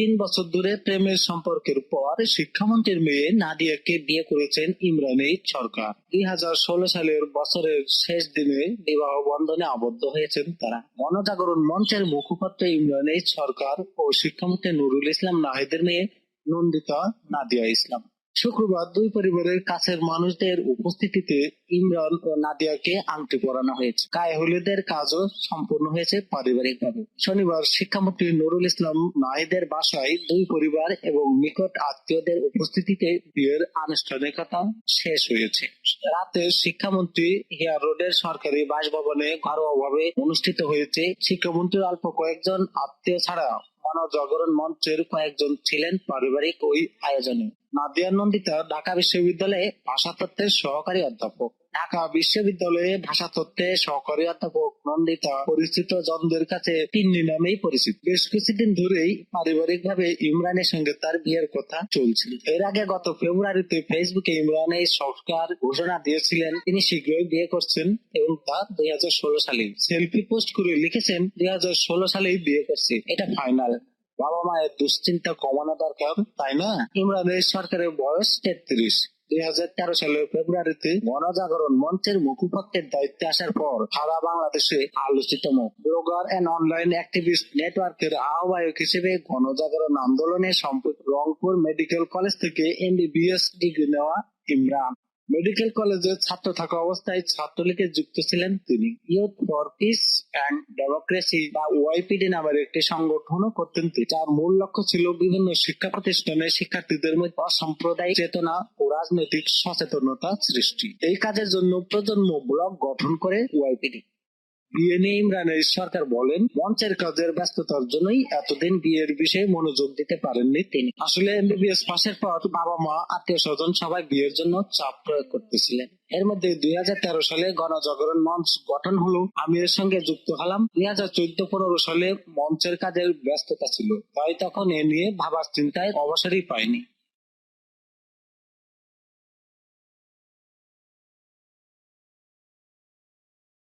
তিন বছর ধরে প্রেমের সম্পর্কের পর শিক্ষামন্ত্রীর মেয়ে নাদিয়াকে বিয়ে করেছেন ইমরান এই সরকার। দুই হাজার ষোলো সালের বছরের শেষ দিনে বিবাহ বন্ধনে আবদ্ধ হয়েছেন তারা। গণজাগরণ মঞ্চের মুখপাত্র ইমরান এই সরকার ও শিক্ষামন্ত্রী নুরুল ইসলাম নাহিদের মেয়ে নন্দিতা নাদিয়া ইসলাম। শুক্রবার দুই পরিবারের কাছের মানুষদের উপস্থিতিতে ইমরান ও নাদিয়াকে আংটি পরানো হয়েছে। গায়ে হলুদের কাজও সম্পূর্ণ হয়েছে পারিবারিকভাবে। শনিবার শিক্ষামন্ত্রী নুরুল ইসলাম নাহিদের বাসায় দুই পরিবার এবং নিকট আত্মীয়দের উপস্থিতিতে বিয়ের আনুষ্ঠানিকতা শেষ হয়েছে। রাতে শিক্ষামন্ত্রী হিয়া রোডের সরকারি বাসভবনে ঘরোয়াভাবে অনুষ্ঠিত হয়েছে। শিক্ষামন্ত্রীর অল্প কয়েকজন আত্মীয় ছাড়া গণজাগরণ মঞ্চের কয়েকজন ছিলেন পারিবারিক ওই আয়োজনে। নাদিয়া নন্দিতা ঢাকা বিশ্ববিদ্যালয়ে ভাষাতত্ত্বের সহকারী অধ্যাপক। ঢাকা বিশ্ববিদ্যালয়ে ভাষাতত্ত্বের সহকারী অধ্যাপক নন্দিতা পরিচিত জনদের কাছে তিন্নি নামেই পরিচিত। বেশ কিছুদিন ধরেই পারিবারিক ভাবে ইমরানের সঙ্গে তার বিয়ের কথা চলছিল। এর আগে গত ফেব্রুয়ারিতে ফেসবুকে ইমরান এই সরকার ঘোষণা দিয়েছিলেন। তিনি শীঘ্রই বিয়ে করছেন এবং তা দুই হাজার ষোলো সালে সেলফি পোস্ট করে লিখেছেন, দুই হাজার ষোলো সালেই বিয়ে করছে। এটা ফাইনাল। বাবা মায়ের দুশ্চিন্তা কমানো দরকার, তাই না? ইমরানের সরকারের বয়স তেত্রিশ। দুই হাজার তেরো সালের ফেব্রুয়ারিতে গণজাগরণ মঞ্চের মুখপাত্রের দায়িত্বে আসার পর সারা বাংলাদেশে আলোচিত মুখ। ব্লগার এন্ড অনলাইন অ্যাক্টিভিস্ট নেটওয়ার্কের আহ্বায়ক হিসেবে গণজাগরণ আন্দোলনে সম্প্রতি রংপুর মেডিকেল কলেজ থেকে এমবিবিএস ডিগ্রি নেওয়া ইমরান। মেডিকেল কলেজে ছাত্র থাকা অবস্থায় ছাত্রলীগে যুক্ত ছিলেন তিনি। Youth for peace and democracy বা ওয়াইপিডি নামের একটি সংগঠনও করতেন তিনি। যার মূল লক্ষ্য ছিল বিভিন্ন শিক্ষা প্রতিষ্ঠানে শিক্ষার্থীদের মধ্যে অসাম্প্রদায়িক চেতনা রাজনৈতিক সচেতনতা সৃষ্টি। এই কাজের জন্য প্রজন্ম ব্লক গঠন করে ওয়াইপিডি বিয়ে নিয়ে ইমরানের সরকার বলেন, মঞ্চের কাজের ব্যস্ততার জন্যই এতদিন বিয়ের বিষয়ে মনোযোগ দিতে পারেননি তিনি। আসলে এমবিবিএস পাশের পর বাবা মা আত্মীয় স্বজন সবাই বিয়ের জন্য চাপ প্রয়োগ করতেছিলেন। এর মধ্যে দুই হাজার তেরো সালে গণজাগরণ মঞ্চ গঠন হলো। আমি এর সঙ্গে যুক্ত হলাম। দুই হাজার চোদ্দ পনেরো সালে মঞ্চের কাজের ব্যস্ততা ছিল। তাই তখন এ নিয়ে ভাবার চিন্তায় অবসরই পাইনি।